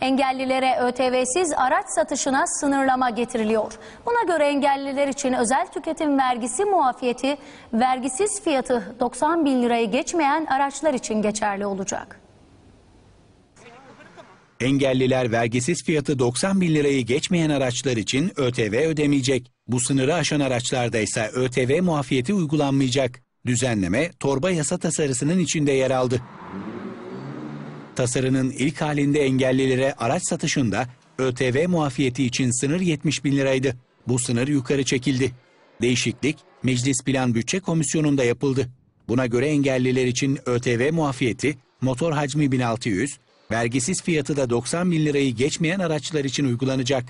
Engellilere ÖTV'siz araç satışına sınırlama getiriliyor. Buna göre engelliler için özel tüketim vergisi muafiyeti vergisiz fiyatı 90 bin lirayı geçmeyen araçlar için geçerli olacak. Engelliler vergisiz fiyatı 90 bin lirayı geçmeyen araçlar için ÖTV ödemeyecek. Bu sınırı aşan araçlarda ise ÖTV muafiyeti uygulanmayacak. Düzenleme torba yasa tasarısının içinde yer aldı. Tasarının ilk halinde engellilere araç satışında ÖTV muafiyeti için sınır 70 bin liraydı. Bu sınır yukarı çekildi. Değişiklik Meclis Plan Bütçe Komisyonu'nda yapıldı. Buna göre engelliler için ÖTV muafiyeti motor hacmi 1600, vergisiz fiyatı da 90 bin lirayı geçmeyen araçlar için uygulanacak.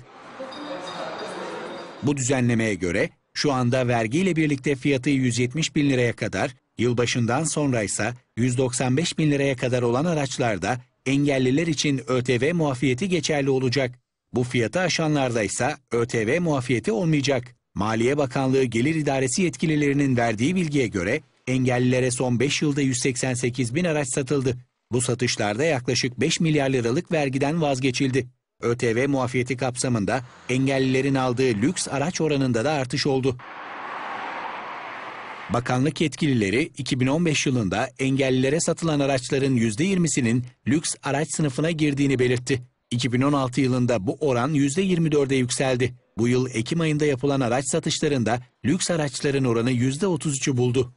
Bu düzenlemeye göre şu anda vergiyle birlikte fiyatı 170 bin liraya kadar, yılbaşından sonra ise 195 bin liraya kadar olan araçlarda engelliler için ÖTV muafiyeti geçerli olacak. Bu fiyatı aşanlarda ise ÖTV muafiyeti olmayacak. Maliye Bakanlığı Gelir İdaresi yetkililerinin verdiği bilgiye göre engellilere son 5 yılda 188 bin araç satıldı. Bu satışlarda yaklaşık 5 milyar liralık vergiden vazgeçildi. ÖTV muafiyeti kapsamında engellilerin aldığı lüks araç oranında da artış oldu. Bakanlık yetkilileri 2015 yılında engellilere satılan araçların %20'sinin lüks araç sınıfına girdiğini belirtti. 2016 yılında bu oran %24'e yükseldi. Bu yıl Ekim ayında yapılan araç satışlarında lüks araçların oranı %33'ü buldu.